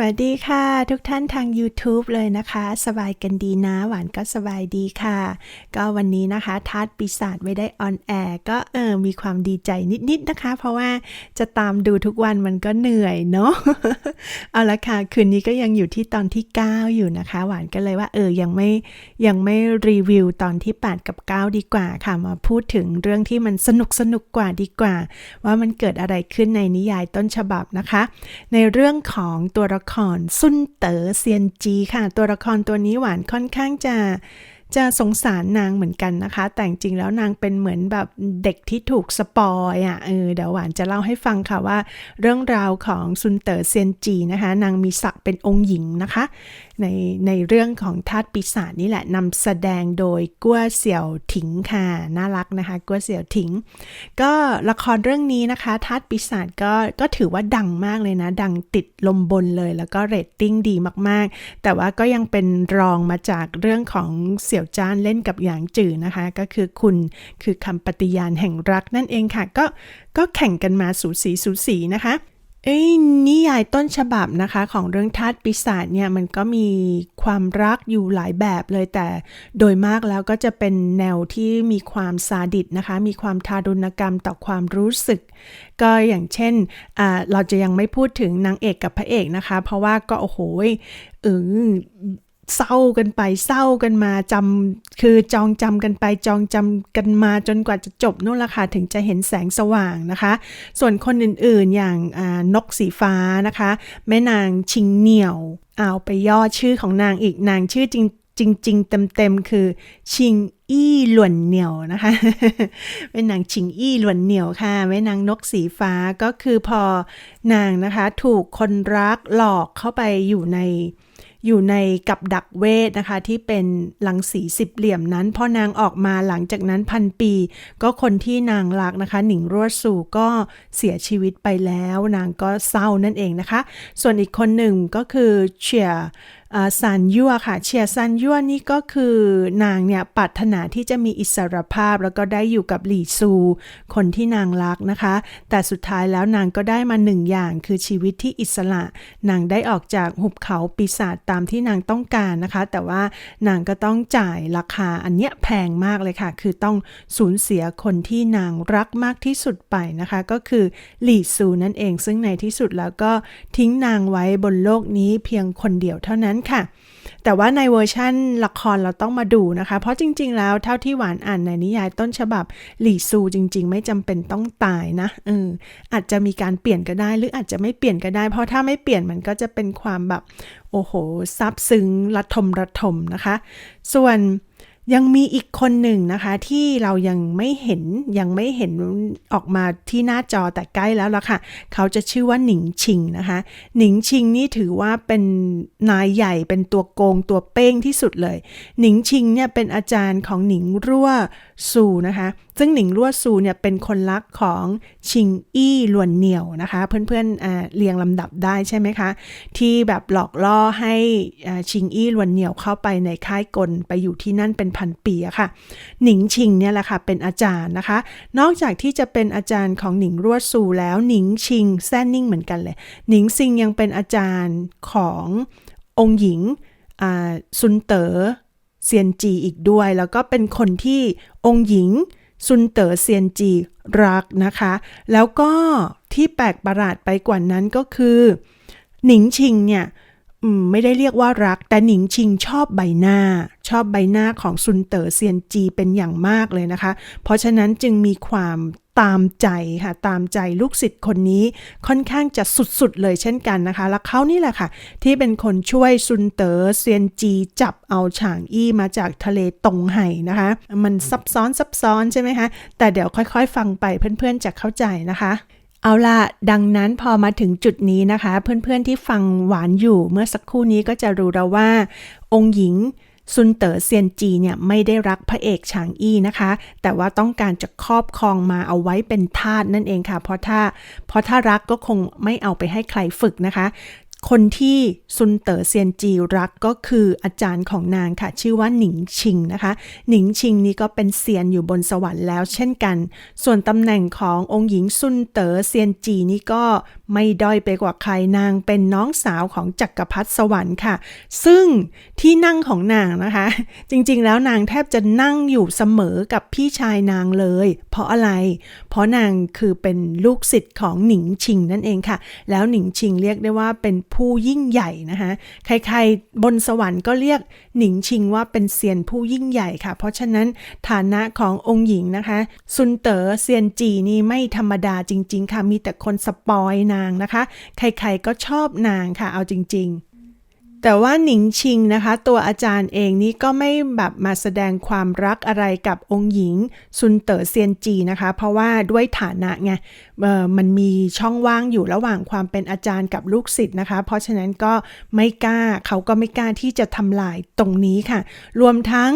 วัสดีค่ะ ทุกท่านทาง YouTube เลยนะคะ สบายกันดีนะ หวานก็สบายดีค่ะ ก็วันนี้นะคะทาสปีศาจไม่ได้ออนแอร์ก็เออมีความดีใจนิดๆนะคะ เพราะว่าจะตามดูทุกวันมันก็เหนื่อยเนาะเอาละค่ะ คืนนี้ก็ยังอยู่ที่ตอนที่ 9 อยู่นะคะ หวานก็เลยว่าเออยังไม่ยังไม่รีวิวตอนที่ 8 กับ 9 ดีกว่าค่ะมาพูดถึงเรื่องที่มันสนุกสนุกกว่าดีกว่า ว่ามันเกิดอะไรขึ้นในนิยายต้นฉบับนะคะ ในเรื่องของตัวละครซุนเต๋อเซียนจีค่ะ ตัวละครตัวนี้หวานค่อนข้างจะจะสงสารนางเหมือนกันนะคะ แต่จริงแล้วนางเป็นเหมือนแบบเด็กที่ถูกสปอยอะเออเดี๋ยวหวานจะเล่าให้ฟังค่ะว่า เรื่องราวของซุนเต๋อเซียนจีนะคะ นางมีศักดิ์เป็นองค์หญิงนะคะ ในในเรื่องของทาสปีศาจนี่แหละนำแสดงโดยกัวเสี่ยวถิงค่ะ น่ารักนะคะกัวเสี่ยวถิง ก็ละครเรื่องนี้นะคะทาสปีศาจก็ก็ถือว่าดังมากเลยนะ ดังติดลมบนเลย แล้วก็เรตติ้งดีมากๆ แต่ว่าก็ยังเป็นรองมาจากเรื่องของเสี่ยวจ้านเล่นกับหยางจื่อนะคะ ก็คือคุณคือคำปฏิญาณแห่งรักนั่นเองค่ะ ก็ก็แข่งกันมาสูสีสูสีนะคะ เอ้ยนิยายต้นฉบับนะคะของเรื่องทาสปีศาจเนี่ยมันก็มีความรักอยู่หลายแบบเลยแต่โดยมากแล้วก็จะเป็นแนวที่มีความซาดิสนะคะ มีความทารุณกรรมต่อความรู้สึก ก็อย่างเช่นเราจะยังไม่พูดถึงนางเอกกับพระเอกนะคะ เพราะว่าก็โอ้โหเออ เศร้ากันไปเศร้ากันมาจำคือจองจำกันไปจองจำกันมาจนกว่าจะจบนู่นละค่ะถึงจะเห็นแสงสว่างนะคะ ส่วนคนอื่นๆอย่างนกสีฟ้านะคะ แม่นางชิงเหนียวเอาไปย่อชื่อของนางอีกนางชื่อจริงจริง ๆ เต็มๆ คือ ชิงอี้หลวนเหนียวนะคะแม่นางชิงอี้หลวนเหนียวค่ะแม่นางนกสีฟ้าก็คือพอนางนะคะ ถูกคนรักหลอกเข้าไปอยู่ใน อยู่ในกับดักเวทนะคะ ที่เป็นหลังสีสิบเหลี่ยมนั้นพอนางออกมาหลังจากนั้นพันปี ก็คนที่นางรักนะคะ หนิงรั่วสู่ก็เสียชีวิตไปแล้ว นางก็เศร้านั่นเองนะคะ ส่วนอีกคนหนึ่งก็คือเฉีย ซันยั่วค่ะ เชียซันยั่วนี่ก็คือนางเนี่ยปรารถนาที่จะมีอิสรภาพแล้วก็ได้อยู่กับหลี่ซู คนที่นางรักนะคะ แต่สุดท้ายแล้วนางก็ได้มาหนึ่งอย่างคือชีวิตที่อิสระ นางได้ออกจากหุบเขาปีศาจตามที่นางต้องการนะคะ แต่ว่านางก็ต้องจ่ายราคาอันเนี้ยแพงมากเลยค่ะ คือต้องสูญเสียคนที่นางรักมากที่สุดไปนะคะ ก็คือหลี่ซูนั่นเอง ซึ่งในที่สุดแล้วก็ทิ้งนางไว้บนโลกนี้เพียงคนเดียวเท่านั้นค่ะ แต่ว่าในเวอร์ชั่นละครเราต้องมาดูนะคะ เพราะจริง ๆ แล้วเท่าที่หวานอ่านในนิยายต้นฉบับหลี่ซูจริง ๆ ไม่จำเป็นต้องตายนะเอออาจจะมีการเปลี่ยนก็ได้หรืออาจจะไม่เปลี่ยนก็ได้ เพราะถ้าไม่เปลี่ยนมันก็จะเป็นความแบบโอ้โหซับซึ้งระทมระทมนะคะ ส่วน ยังมีอีกคนหนึ่งนะคะ ที่เรายังไม่เห็นยังไม่เห็นออกมาที่หน้าจอแต่ใกล้แล้วละค่ะ เขาจะชื่อว่าหนิงชิงนะคะ หนิงชิงนี่ถือว่าเป็นนายใหญ่เป็นตัวโกงตัวเป้งที่สุดเลย หนิงชิงเนี่ยเป็นอาจารย์ของหนิงรั่ว ซูนะคะซึ่งหนิงรั่วซูเนี่ยเป็นคนรักของชิงอี้หลวนเหนียวนะคะ เพื่อนๆเรียงลำดับได้ใช่ไหมคะ ที่แบบหลอกล่อให้ชิงอี้หลวนเหนียวเข้าไปในค่ายกลไปอยู่ที่นั่นเป็นพันปีอะค่ะ หนิงชิงเนี่ยแหละค่ะเป็นอาจารย์นะคะ นอกจากที่จะเป็นอาจารย์ของหนิงรั่วซูแล้วหนิงชิงแซนนิ่งเหมือนกันเลย หนิงซิงยังเป็นอาจารย์ขององค์หญิงซุนเต๋อ เซียนจีอีกด้วย แล้วก็เป็นคนที่องค์หญิงซุนเต๋อเซียนจีรักนะคะ แล้วก็ที่แปลกประหลาดไปกว่านั้นก็คือ หนิงชิงเนี่ย ไม่ได้เรียกว่ารัก แต่หนิงชิงชอบใบหน้า ชอบใบหน้าของซุนเต๋อเซียนจีเป็นอย่างมากเลยนะคะ เพราะฉะนั้นจึงมีความตามใจค่ะ ตามใจลูกศิษย์คนนี้ค่อนข้างจะสุดๆเลยเช่นกันนะคะ แล้วเขานี่แหละค่ะ ที่เป็นคนช่วยซุนเต๋อเซียนจีจับเอาฉางอี้มาจากทะเลตงไห่นะคะ มันซับซ้อนซับซ้อนใช่ไหมคะแต่เดี๋ยวค่อยๆ ฟังไปเพื่อนๆจะเข้าใจนะคะ เอาล่ะดังนั้นพอมาถึงจุดนี้นะคะ เพื่อนๆที่ฟังหวานอยู่เมื่อสักครู่นี้ก็จะรู้แล้วว่า องค์หญิงซุนเต๋อเซียนจีเนี่ยไม่ได้รักพระเอกฉางอี้นะคะ แต่ว่าต้องการจะครอบครองมาเอาไว้เป็นทาสนั่นเองค่ะ เพราะถ้าเพราะถ้ารักก็คงไม่เอาไปให้ใครฝึกนะคะ คนที่ซุนเต๋อเซียนจีรักก็คืออาจารย์ของนางค่ะ ชื่อว่าหนิงชิงนะคะ หนิงชิงนี่ก็เป็นเซียนอยู่บนสวรรค์แล้วเช่นกัน ส่วนตำแหน่งขององค์หญิงซุนเต๋อเซียนจีนี่ก็ไม่ด้อยไปกว่าใครนางเป็นน้องสาวของจักรพรรดิสวรรค์ค่ะ ซึ่งที่นั่งของนางนะคะ จริงๆแล้วนางแทบจะนั่งอยู่เสมอกับพี่ชายนางเลย เพราะอะไร เพราะนางคือเป็นลูกศิษย์ของหนิงชิงนั่นเองค่ะ แล้วหนิงชิงเรียกได้ว่าเป็นผผู้ยิ่งใหญ่นะคะใครๆบนสวรรค์ก็เรียกหนิงชิงว่าเป็นเซียนผู้ยิ่งใหญ่ค่ะ เพราะฉะนั้นฐานะขององค์หญิงนะคะซุนเต๋อเซียนจีนี่ไม่ธรรมดาจริง ๆ ค่ะมีแต่คนสปอยนางนะคะ ใครๆก็ชอบนางค่ะเอาจริง ๆ แต่ว่าหนิงชิงนะคะ ตัวอาจารย์เองนี่ก็ไม่แบบมาแสดงความรักอะไรกับองค์หญิงซุนเต๋อเซียนจีนะคะ เพราะว่าด้วยฐานะไงเออมันมีช่องว่างอยู่ระหว่างความเป็นอาจารย์กับลูกศิษย์นะคะ เพราะฉะนั้นก็ไม่กล้าเขาก็ไม่กล้าที่จะทำลายตรงนี้ค่ะ รวมทั้ง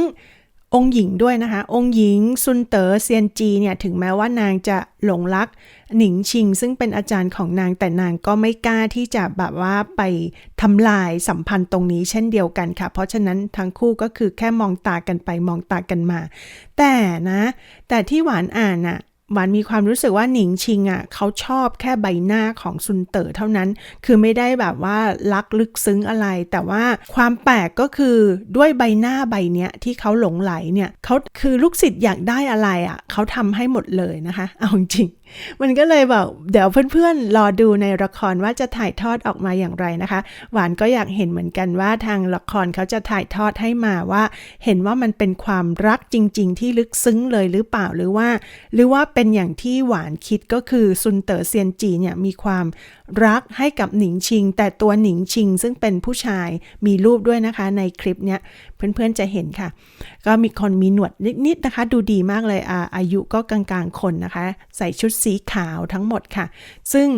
องค์หญิงด้วยนะคะ องค์หญิงซุนเต๋อเซียนจีเนี่ยถึงแม้ว่านางจะหลงรักหนิงชิง ซึ่งเป็นอาจารย์ของนางแต่นางก็ไม่กล้าที่จะแบบว่าไปทำลายสัมพันธ์ตรงนี้เช่นเดียวกันค่ะ เพราะฉะนั้นทั้งคู่ก็คือแค่มองตากันไปมองตากันมา แต่นะ แต่ที่หวานอ่านอะ หวานมีความรู้สึกว่าหนิงชิงอะเขาชอบแค่ใบหน้าของซุนเต๋อเท่านั้น คือไม่ได้แบบว่ารักลึกซึ้งอะไร แต่ว่าความแปลกก็คือด้วยใบหน้าใบเนี้ยที่เขาหลงไหลเนี่ยเขาคือลูกศิษย์อยากได้อะไรอะเขาทำให้หมดเลยนะคะ เอาจริง มันก็เลยแบบเดี๋ยวเพื่อนๆ รอดูในละครว่าจะถ่ายทอดออกมาอย่างไรนะคะ หวานก็อยากเห็นเหมือนกันว่าทางละครเขาจะถ่ายทอดให้มาว่า เห็นว่ามันเป็นความรักจริง ๆ ที่ลึกซึ้งเลยหรือเปล่าหรือว่า หรือว่าเป็นอย่างที่หวานคิดก็คือซุนเต๋อเซียนจีเนี่ยมีความรักให้กับหนิงชิง แต่ตัวหนิงชิงซึ่งเป็นผู้ชายมีรูปด้วยนะคะในคลิปเนี้ยเพื่อนๆจะเห็นค่ะ ก็มีคนมีหนวดนิดๆนะคะ ดูดีมากเลยอาอายุก็กลางๆคนนะคะ ใส่ชุดสีขาวทั้งหมดค่ะ ซึ่ง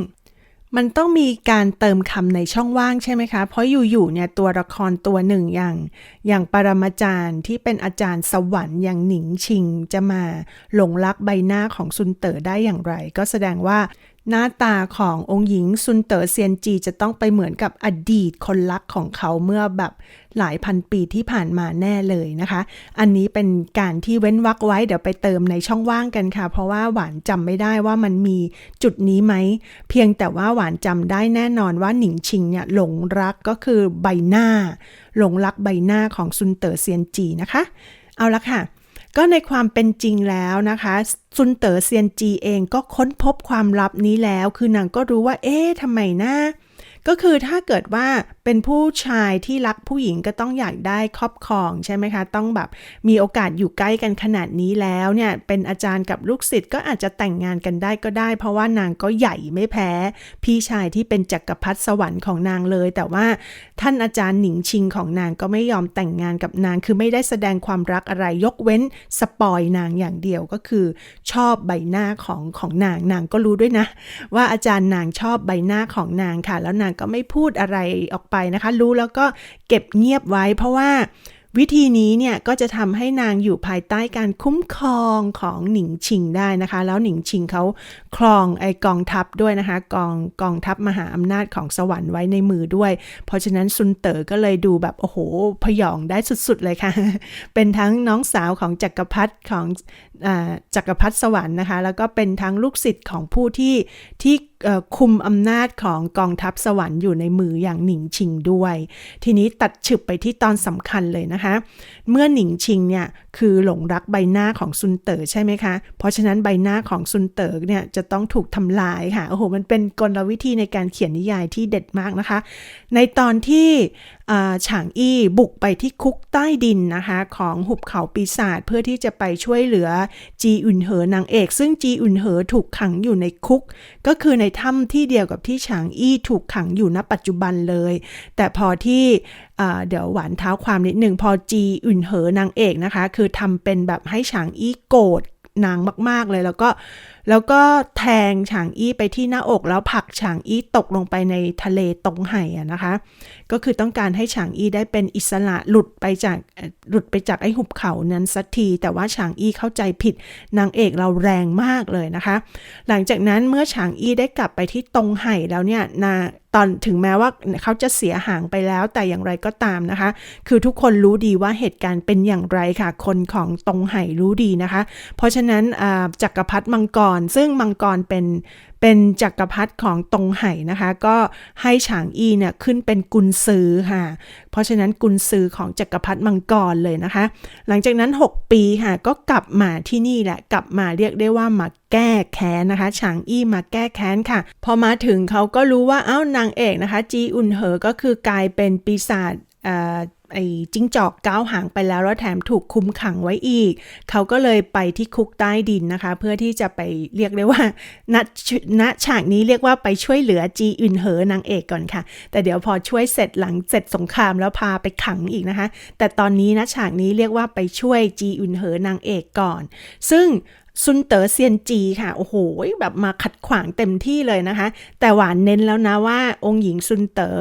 มันต้องมีการเติมคำในช่องว่างใช่ไหมคะ เพราะอยู่ๆเนี่ยตัวละครตัวหนึ่งอย่าง อย่างปรมาจารย์ที่เป็นอาจารย์สวรรค์อย่างหนิงชิงจะมาหลงรักใบหน้าของซุนเต๋อได้อย่างไร ก็แสดงว่า หน้าตาขององค์หญิงซุนเต๋อเซียนจีจะต้องไปเหมือนกับอดีตคนรักของเขาเมื่อแบบหลายพันปีที่ผ่านมาแน่เลยนะคะ อันนี้เป็นการที่เว้นวรรคไว้เดี๋ยวไปเติมในช่องว่างกันค่ะ เพราะว่าหวานจำไม่ได้ว่ามันมีจุดนี้ไหม เพียงแต่ว่าหวานจำได้แน่นอนว่าหนิงชิงเนี่ยหลงรักก็คือใบหน้า หลงรักใบหน้าของซุนเต๋อเซียนจีนะคะ เอาละค่ะ ก็ในความเป็นจริงแล้วนะคะซุนเต๋อเซียนจีเองก็ค้นพบความลับนี้แล้ว คือนางก็รู้ว่าเอ๊ะทำไมนะ ก็คือถ้าเกิดว่าเป็นผู้ชายที่รักผู้หญิงก็ต้องอยากได้ครอบครองใช่ไหมคะ ต้องแบบมีโอกาสอยู่ใกล้กันขนาดนี้แล้วเนี่ยเป็นอาจารย์กับลูกศิษย์ก็อาจจะแต่งงานกันได้ก็ได้ เพราะว่านางก็ใหญ่ไม่แพ้ พี่ชายที่เป็นจักรพรรดิสวรรค์ของนางเลย แต่ว่าท่านอาจารย์หนิงชิงของนางก็ไม่ยอมแต่งงานกับนาง คือไม่ได้แสดงความรักอะไรยกเว้นสปอยนางอย่างเดียวก็คือชอบใบหน้าของของนางนางก็รู้ด้วยนะ ว่าอาจารย์นางชอบใบหน้าของนางค่ะ แล้วนางก็ไม่พูดอะไรออกไปนะคะ รู้แล้วก็เก็บเงียบไว้ เพราะว่าวิธีนี้เนี่ยก็จะทำให้นางอยู่ภายใต้การคุ้มครองของหนิงชิงได้นะคะ แล้วหนิงชิงเขาครองไอกองทัพด้วยนะคะกองกองทัพมหาอำนาจของสวรรค์ไว้ในมือด้วย เพราะฉะนั้นซุนเต๋อก็เลยดูแบบโอ้โหพยองได้สุดๆเลยค่ะ เป็นทั้งน้องสาวของจักรพรรดิของอจักรพรรดิสวรรค์นะคะ แล้วก็เป็นทั้งลูกศิษย์ของผู้ที่ที่ คุมอำนาจของกองทัพสวรรค์อยู่ในมืออย่างหนิงชิงด้วย ทีนี้ตัดฉึบไปที่ตอนสำคัญเลยนะคะ เมื่อหนิงชิงเนี่ยคือหลงรักใบหน้าของซุนเต๋อใช่ไหมคะ เพราะฉะนั้นใบหน้าของซุนเต๋อเนี่ยจะต้องถูกทำลายค่ะ โอ้โห มันเป็นกลวิธีในการเขียนนิยายที่เด็ดมากนะคะ ในตอนที่ฉางอี้บุกไปที่คุกใต้ดินนะคะของหุบเขาปีศาจเพื่อที่จะไปช่วยเหลือจีอุนเหอนางเอก ซึ่งจีอุนเหอถูกขังอยู่ในคุก ก็คือในถ้ำที่เดียวกับที่ฉางอี้ถูกขังอยู่ณปัจจุบันเลย แต่พอที่เดี๋ยวหวานเท้าความนิดหนึ่งพอจีอุนเหอนางเอกนะคะ คือทำเป็นแบบให้ฉางอี้โกรธนางมาก ๆเลยแล้วก็ แล้วก็แทงฉางอี้ไปที่หน้าอกแล้วผลักฉางอี้ตกลงไปในทะเลตรงไห่อะนะคะ ก็คือต้องการให้ฉางอี้ได้เป็นอิสระหลุดไปจากหลุดไปจากไอ้หุบเขานั้นสักที แต่ว่าฉางอี้เข้าใจผิดนางเอกเราแรงมากเลยนะคะ หลังจากนั้นเมื่อฉางอี้ได้กลับไปที่ตรงไห่แล้วเนี่ยนาตอนถึงแม้ว่าเขาจะเสียหางไปแล้วแต่อย่างไรก็ตามนะคะ คือทุกคนรู้ดีว่าเหตุการณ์เป็นอย่างไรค่ะ คนของตรงไห่รู้ดีนะคะ เพราะฉะนั้นจักรพรรดิมังกรซึ่งมังกรเป็นเป็นจักรพรรดิของตรงไห่นะคะ ก็ให้ฉางอี้เนี่ยขึ้นเป็นกุนซือค่ะ เพราะฉะนั้นกุนซือของจักรพรรดิมังกรเลยนะคะ หลังจากนั้น 6 ปีค่ะก็กลับมาที่นี่แหละ กลับมาเรียกได้ว่ามาแก้แค้นนะคะฉางอี้มาแก้แค้นค่ะ พอมาถึงเขาก็รู้ว่าเอ้านางเอกนะคะ จีอุนเหอก็คือกลายเป็นปีศาจ ไอ้จิ้งจอกก้าวหางไปแล้วแล้วแถมถูกคุมขังไว้อีก เขาก็เลยไปที่คุกใต้ดินนะคะ เพื่อที่จะไปเรียกได้ว่าณณฉากนี้เรียกว่าไปช่วยเหลือจีอุนเหอนางเอกก่อนค่ะ แต่เดี๋ยวพอช่วยเสร็จหลังเสร็จสงครามแล้วพาไปขังอีกนะคะ แต่ตอนนี้นะฉากนี้เรียกว่าไปช่วยจีอุนเหอนางเอกก่อน ซึ่งซุนเต๋อเซียนจีค่ะ โอ้โห แบบมาขัดขวางเต็มที่เลยนะคะ แต่หวานเน้นแล้วนะว่าองค์หญิงซุนเต๋อ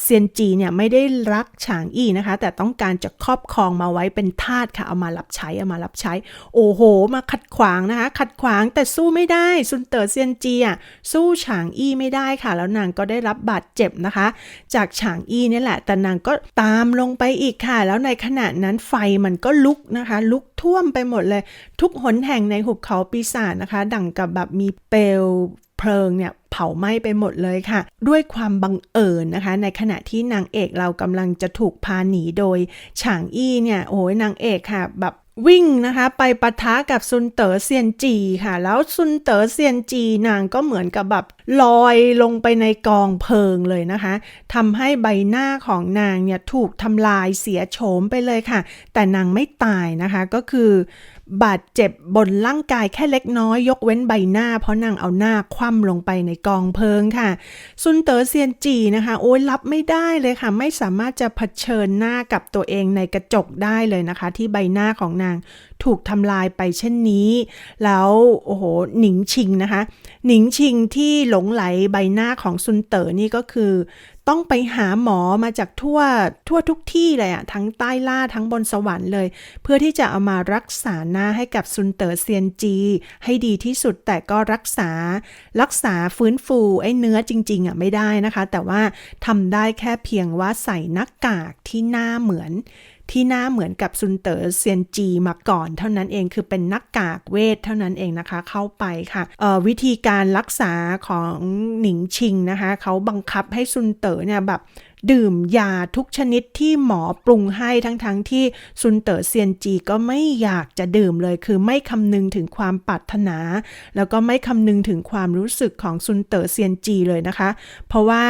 เซียนจีเนี่ยไม่ได้รักฉางอี้นะคะ แต่ต้องการจะครอบครองมาไว้เป็นทาสค่ะ เอามารับใช้เอามารับใช้ โอ้โห มาขัดขวางนะคะ ขัดขวางแต่สู้ไม่ได้ซุนเต๋อเซียนจีอะสู้ฉางอี้ไม่ได้ค่ะ แล้วนางก็ได้รับบาดเจ็บนะคะ จากฉางอี้นี่แหละ แต่นางก็ตามลงไปอีกค่ะ แล้วในขณะนั้นไฟมันก็ลุกนะคะ ลุกท่วมไปหมดเลย ทุกหนแห่งในหุบเขาปีศาจนะคะ ดั่งกับแบบมีเปลว เพลิงเนี่ยเผาไหม้ไปหมดเลยค่ะ ด้วยความบังเอิญนะคะ ในขณะที่นางเอกเรากำลังจะถูกพาหนีโดยฉางอี้เนี่ยโอ้ยนางเอกค่ะแบบวิ่งนะคะไปปะทะกับซุนเต๋อเซียนจีค่ะ แล้วซุนเต๋อเซียนจีนางก็เหมือนกับแบบลอยลงไปในกองเพลิงเลยนะคะทำให้ใบหน้าของนางเนี่ยถูกทำลายเสียโฉมไปเลยค่ะ แต่นางไม่ตายนะคะก็คือ บาดเจ็บบนร่างกายแค่เล็กน้อย ยกเว้นใบหน้า เพราะนางเอาหน้าคว่ำลงไปในกองเพลิงค่ะ ซุนเต๋อเซียนจีนะคะ โอ้ยรับไม่ได้เลยค่ะ ไม่สามารถจะเผชิญหน้ากับตัวเองในกระจกได้เลยนะคะ ที่ใบหน้าของนางถูกทำลายไปเช่นนี้ แล้วโอ้โหหนิงชิงนะคะ หนิงชิงที่หลงไหลใบหน้าของซุนเต๋อนี่ก็คือต้องไปหาหมอมาจากทั่วทั่วทุกที่เลยอะทั้งใต้ล่าทั้งบนสวรรค์เลย เพื่อที่จะเอามารักษาหน้าให้กับซุนเต๋อเซียนจี ให้ดีที่สุดแต่ก็รักษารักษาฟื้นฟูไอ้เนื้อจริงๆอะไม่ได้นะคะ แต่ว่าทำได้แค่เพียงว่าใส่หน้ากากที่หน้าเหมือน ที่หน้าเหมือนกับซุนเต๋อเซียนจีมาก่อน เท่านั้นเองคือเป็นน้ากากเวทเท่านั้นเองนะคะเข้าไปค่ะวิธีการรักษาของหนิงชิงนะคะเขาบังคับให้ซุนเต๋อเนี่ยแบบดื่มยาทุกชนิดที่หมอปรุงให้ทั้งๆทที่ซุนเต๋อเซียนจีก็ไม่อยากจะดื่มเลย คือไม่คำนึงถึงความปรารถนา แล้วก็ไม่คำนึงถึงความรู้สึกของซุนเต๋อเซียนจีเลยนะคะ เพราะว่า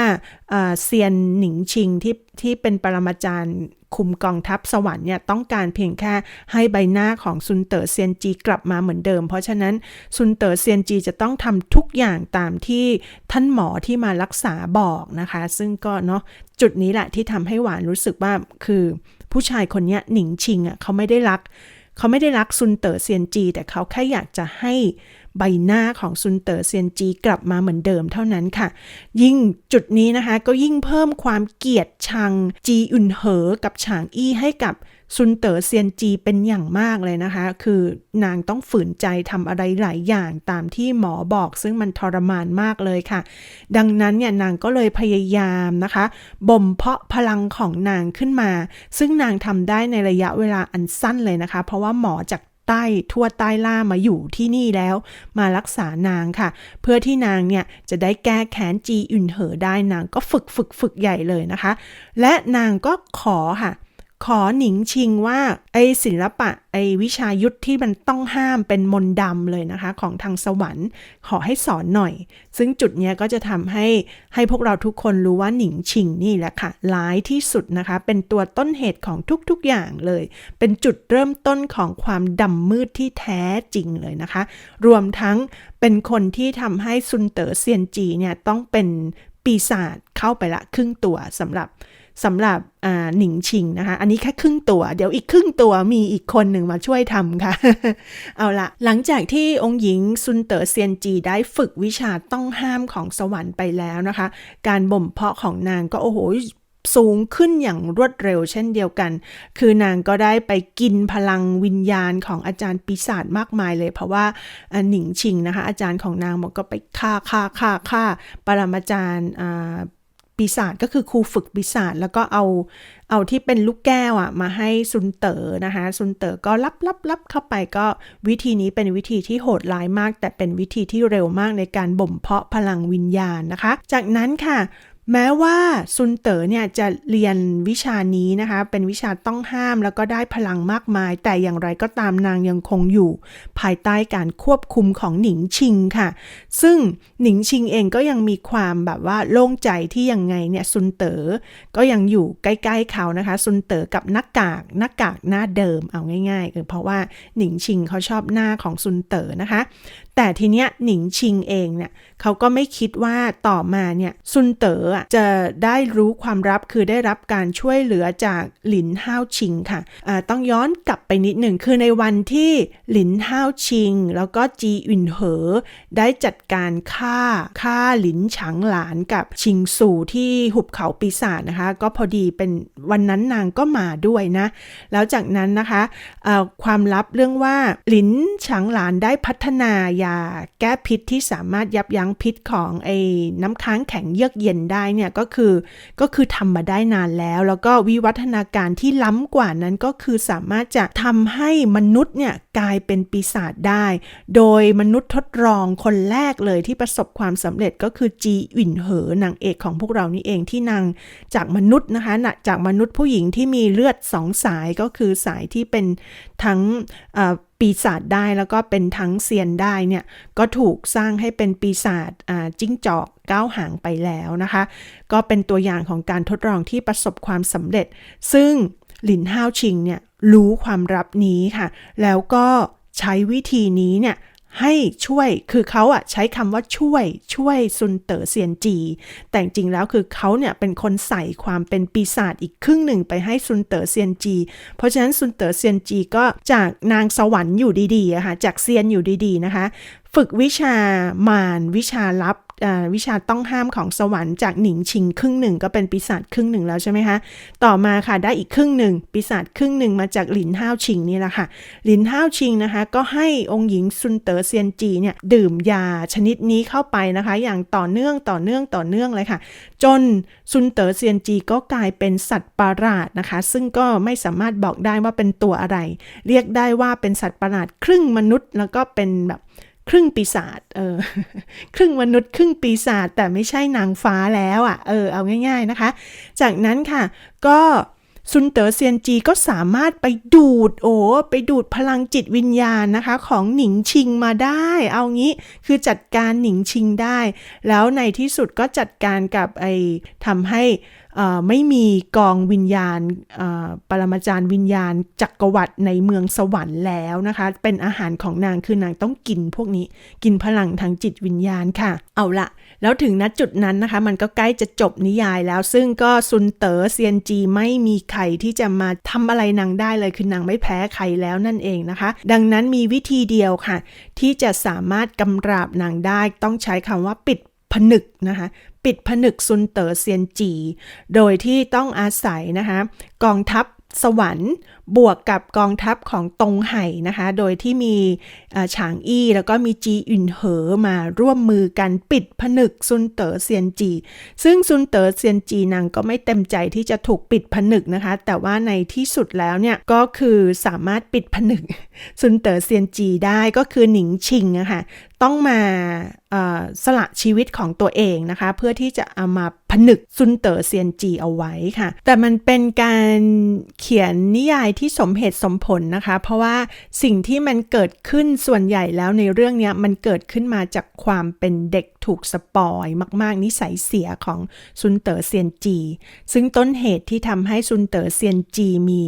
เซียนหนิงชิงที่ที่เป็นปรมาจารย์คุมกองทัพสวรรค์เนี่ยต้องการเพียงแค่ให้ใบหน้าของซุนเต๋อเซียนจีกลับมาเหมือนเดิม เพราะฉะนั้นซุนเต๋อเซียนจีจะต้องทำทุกอย่างตามที่ท่านหมอที่มารักษาบอกนะคะ ซึ่งก็เนาะจุดนี้แหละที่ทำให้หวานรู้สึกว่าคือผู้ชายคนนี้หนิงชิงอะเขาไม่ได้รัก เขาไม่ได้รักซุนเต๋อเซียนจี แต่เขาแค่อยากจะให้ ใบหน้าของซุนเต๋อเซียนจีกลับมาเหมือนเดิมเท่านั้นค่ะ ยิ่งจุดนี้นะคะก็ยิ่งเพิ่มความเกลียดชังจีอุนเหอกับฉางอี้ให้กับซุนเต๋อเซียนจีเป็นอย่างมากเลยนะคะ คือนางต้องฝืนใจทำอะไรหลายอย่างตามที่หมอบอกซึ่งมันทรมานมากเลยค่ะ ดังนั้นเนี่ยนางก็เลยพยายามนะคะบ่มเพาะพลังของนางขึ้นมา ซึ่งนางทำได้ในระยะเวลาอันสั้นเลยนะคะ เพราะว่าหมอจาก ใต้ทั่วใต้ล่ามาอยู่ที่นี่แล้ว มารักษานางค่ะ เพื่อที่นางเนี่ยจะได้แก้แค้นจีอุนเหอได้นางก็ฝึกฝึกฝึกใหญ่เลยนะคะ และนางก็ขอค่ะ ขอหนิงชิงว่าไอศิลปะไอวิชายุทธที่มันต้องห้ามเป็นมนดำเลยนะคะ ของทางสวรรค์ ขอให้สอนหน่อย ซึ่งจุดเนี้ยก็จะทำให้ให้พวกเราทุกคนรู้ว่าหนิงชิงนี่แหละค่ะร้ายที่สุดนะคะ เป็นตัวต้นเหตุของทุกๆอย่างเลย เป็นจุดเริ่มต้นของความดำมืดที่แท้จริงเลยนะคะ รวมทั้งเป็นคนที่ทำให้ซุนเต๋อเซียนจีเนี่ยต้องเป็นปีศาจเข้าไปละครึ่งตัวสำหรับ สำหรับหนิงชิงนะคะ อันนี้แค่ครึ่งตัว เดี๋ยวอีกครึ่งตัวมีอีกคนหนึ่งมาช่วยทำค่ะ เอาละหลังจากที่องค์หญิงซุนเต๋อเซียนจีได้ฝึกวิชาต้องห้ามของสวรรค์ไปแล้วนะคะ การบ่มเพาะของนางก็โอ้โหสูงขึ้นอย่างรวดเร็วเช่นเดียวกัน คือนางก็ได้ไปกินพลังวิญญาณของอาจารย์ปีศาจมากมายเลย เพราะว่าหนิงชิงนะคะ อาจารย์ของนางบอกก็ไปฆ่าฆ่าฆ่าฆ่าปรมาจารย์ ปีศาจก็คือครูฝึกปีศาจแล้วก็เอาเอาที่เป็นลูกแก้วอะมาให้ซุนเต๋อนะคะซุนเต๋อก็รับรับรับเข้าไปก็วิธีนี้เป็นวิธีที่โหดร้ายมาก แต่เป็นวิธีที่เร็วมากในการบ่มเพาะพลังวิญญาณนะคะ จากนั้นค่ะ แม้ว่าซุนเต๋อเนี่ยจะเรียนวิชานี้นะคะ เป็นวิชาต้องห้ามแล้วก็ได้พลังมากมาย แต่อย่างไรก็ตามนางยังคงอยู่ ภายใต้การควบคุมของหนิงชิงค่ะ ซึ่งหนิงชิงเองก็ยังมีความแบบว่าโล่งใจที่ยังไงเนี่ยซุนเต๋อก็ยังอยู่ใกล้ๆเขานะคะ ซุนเต๋อกับหน้ากากหน้ากากหน้าเดิมเอาง่ายๆเออเพราะว่าหนิงชิงเขาชอบหน้าของซุนเต๋อนะคะแต่ทีเนี้ยหนิงชิงเองเนี่ยเขาก็ไม่คิดว่าต่อมาเนี่ยซุนเต๋อจะได้รู้ความลับคือได้รับการช่วยเหลือจากหลินห้าวชิงค่ะะต้องย้อนกลับไปนิดหนึ่งคือในวันที่หลินห้าวชิง แล้วก็จีอินเหอ ได้จัดการฆ่าฆ่าหลินฉางหลานกับชิงสู่ที่หุบเขาปีศาจนะคะ ก็พอดีเป็นวันนั้นนางก็มาด้วยนะ แล้วจากนั้นนะคะความลับเรื่องว่าหลินฉางหลานได้พัฒนายาแก้พิษที่สามารถยับยั้งพิษของไอ้น้ำค้างแข็งเยือกเย็นได้เนี่ยก็คือก็คือทำมาได้นานแล้ว แล้วก็วิวัฒนาการที่ล้ำกว่านั้นก็คือสามารถจะทำให้มนุษย์เนี่ยกลายเป็นปีศาจได้ โดยมนุษย์ทดลองคนแรกเลยที่ประสบความสำเร็จก็คือจีอินเหอนางเอกของพวกเรานี่เองที่นางจากมนุษย์นะคะจากมนุษย์ผู้หญิงที่มีเลือดสองสายก็คือสายที่เป็นทั้ง ปีศาจได้แล้วก็เป็นทั้งเซียนได้เนี่ยก็ถูกสร้างให้เป็นปีศาจจิ้งจอกก้าวหางไปแล้วนะคะ ก็เป็นตัวอย่างของการทดลองที่ประสบความสำเร็จ ซึ่งหลินห้าวชิงเนี่ยรู้ความลับนี้ค่ะ แล้วก็ใช้วิธีนี้เนี่ย ให้ช่วย คือเขาอะใช้คำว่าช่วยช่วยซุนเต๋อเซียนจี แต่จริงแล้วคือเขาเนี่ยเป็นคนใส่ความเป็นปีศาจอีกครึ่งหนึ่งไปให้ซุนเต๋อเซียนจี เพราะฉะนั้นซุนเต๋อเซียนจีก็จากนางสวรรค์อยู่ดีๆอะค่ะจากเซียนอยู่ดีๆนะคะ ฝึกวิชามารวิชาลับ วิชาต้องห้ามของสวรรค์จากหนิงชิงครึ่งหนึ่งก็เป็นปีศาจครึ่งหนึ่งแล้วใช่ไหมคะต่อมาค่ะได้อีกครึ่งหนึ่งปีศาจครึ่งหนึ่งมาจากหลินห้าวชิงนี่แหละค่ะหลินห้าวชิงนะคะ ก็ให้องค์หญิงซุนเต๋อเซียนจีเนี่ยดื่มยาชนิดนี้เข้าไปนะคะ อย่างต่อเนื่องต่อเนื่องต่อเนื่องเลยค่ะ จนซุนเต๋อเซียนจีก็กลายเป็นสัตว์ประหลาดนะคะ ซึ่งก็ไม่สามารถบอกได้ว่าเป็นตัวอะไร เรียกได้ว่าเป็นสัตว์ประหลาดครึ่งมนุษย์แล้วก็เป็นแบบ ครึ่งปีศาจเออครึ่งมนุษย์ครึ่งปีศาจแต่ไม่ใช่นางฟ้าแล้วอะ่ะเออเอาง่าย ๆนะคะ จากนั้นค่ะก็ซุนเต๋อเซียนจีก็สามารถไปดูดโอ้ไปดูดพลังจิตวิญญาณนะคะ ของหนิงชิงมาได้ เอางี้คือจัดการหนิงชิงได้ แล้วในที่สุดก็จัดการกับไอ้ทำให้ ไม่มีกองวิญญาณปรมาจารย์วิญญาณจักรวรรดิในเมืองสวรรค์แล้วนะคะ เป็นอาหารของนางคือนางต้องกินพวกนี้กินพลังทางจิตวิญญาณค่ะ เอาละแล้วถึงณจุดนั้นนะคะ มันก็ใกล้จะจบนิยายแล้ว ซึ่งก็ซุนเต๋อเซียนจีไม่มีใครที่จะมาทำอะไรนางได้เลยคือนางไม่แพ้ใครแล้วนั่นเองนะคะ ดังนั้นมีวิธีเดียวค่ะ ที่จะสามารถกำราบนางได้ต้องใช้คำว่าปิด ผนึกนะคะปิดผนึกซุนเต๋อเซียนจี โดยที่ต้องอาศัยนะคะกองทัพสวรรค์บวกกับกองทัพของตงไห่นะคะ โดยที่มีฉางอี้แล้วก็มีจีอินเหอมาร่วมมือกันปิดผนึกซุนเต๋อเซียนจี ซึ่งซุนเต๋อเซียนจีนางก็ไม่เต็มใจที่จะถูกปิดผนึกนะคะ แต่ว่าในที่สุดแล้วเนี่ยก็คือสามารถปิดผนึกซุนเต๋อเซียนจีได้ก็คือหนิงชิงอะคะ ต้องมาสละชีวิตของตัวเองนะคะ เพื่อที่จะเอามาผนึกซุนเต๋อเซียนจีเอาไว้ค่ะ แต่มันเป็นการเขียนนิยายที่สมเหตุสมผลนะคะ เพราะว่าสิ่งที่มันเกิดขึ้นส่วนใหญ่แล้วในเรื่องนี้มันเกิดขึ้นมาจากความเป็นเด็กถูกสปอยมากๆ นิสัยเสียของซุนเต๋อเซียนจี ซึ่งต้นเหตุที่ทำให้ซุนเต๋อเซียนจีมี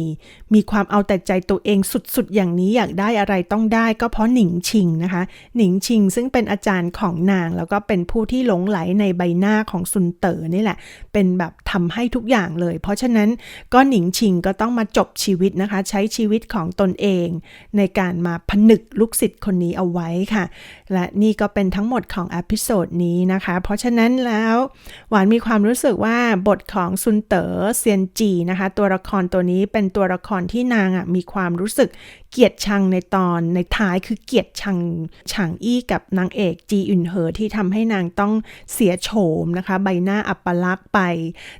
มีความเอาแต่ใจตัวเองสุดๆ อย่างนี้อยากได้อะไรต้องได้ ก็เพราะหนิงชิงนะคะ หนิงชิงซึ่งเป็นอาจารย์ของนาง แล้วก็เป็นผู้ที่หลงไหลในใบหน้าของซุนเตอ๋อนี่แหละ เป็นแบบทำให้ทุกอย่างเลย เพราะฉะนั้นก็หนิงชิงก็ต้องมาจบชีวิตนะคะ ใช้ชีวิตของตนเอง ในการมาผนึกลูกศิษย์คนนี้เอาไว้ค่ะ และนี่ก็เป็นทั้งหมดของอพิโซดนี้นะคะ เพราะฉะนั้นแล้วหวานมีความรู้สึกว่าบทของซุนเตอ๋อเซียนจีนะคะ ตัวละครตัวนี้เป็นตัวละครที่นางอะมีความรู้สึกเกลียดชังในตอนในท้ายคือเกลียดชังฉางอี้กับนางเอกจีอึนเหอที่ทำให้นางต้องเสียโฉมนะคะ ใบหน้าอัปลักษณ์ไป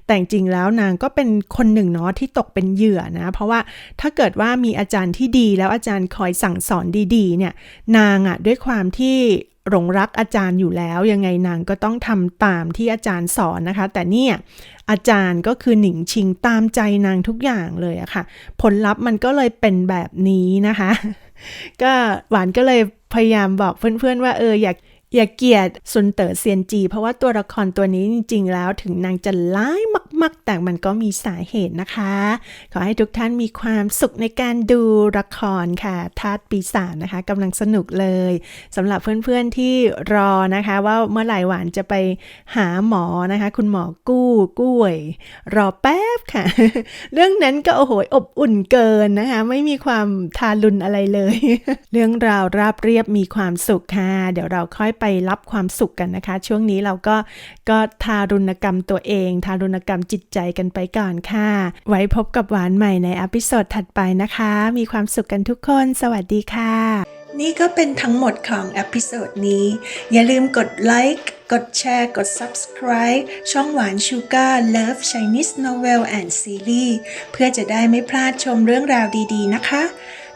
แต่จริงแล้วนางก็เป็นคนหนึ่งเนาะที่ตกเป็นเหยื่อนะ เพราะว่าถ้าเกิดว่ามีอาจารย์ที่ดีแล้วอาจารย์คอยสั่งสอนดีๆเนี่ยนางอะด้วยความที่หลงรักอาจารย์อยู่แล้วยังไงนางก็ต้องทำตามที่อาจารย์สอนนะคะ แต่เนี่ยอาจารย์ก็คือหนิงชิงตามใจนางทุกอย่างเลยอะค่ะ ผลลัพธ์มันก็เลยเป็นแบบนี้นะคะ ก็หวานก็เลยพยายามบอกเพื่อนๆว่าเอออยาก อย่าเกลียดซุนเต๋อเซียนจี เพราะว่าตัวละครตัวนี้จริงๆแล้วถึงนางจะร้ายมาก ๆ แต่มันก็มีสาเหตุนะคะ ขอให้ทุกท่านมีความสุขในการดูละครค่ะทาสปีศาจนะคะกำลังสนุกเลยสำหรับเพื่อนๆที่รอนะคะ ว่าเมื่อไหร่หวานจะไปหาหมอนะคะ คุณหมอกู้กุ้ยรอแป๊บค่ะ เรื่องนั้นก็โอ้โหอบอุ่นเกินนะคะ ไม่มีความทารุณอะไรเลย เรื่องราวราบเรียบมีความสุขค่ะ เดี๋ยวเราค่อยไปไปรับความสุขกันนะคะ ช่วงนี้เราก็ก็ทารุณกรรมตัวเอง ทารุณกรรมจิตใจกันไปก่อนค่ะ ไว้พบกับหวานใหม่ในอพิโซดถัดไปนะคะ มีความสุขกันทุกคน สวัสดีค่ะ นี่ก็เป็นทั้งหมดของอพิโซดนี้ อย่าลืมกดไลค์กดแชร์ กด subscribe ช่องหวานชูการ์ Love Chinese Novel and Series เพื่อจะได้ไม่พลาดชมเรื่องราวดีๆนะคะ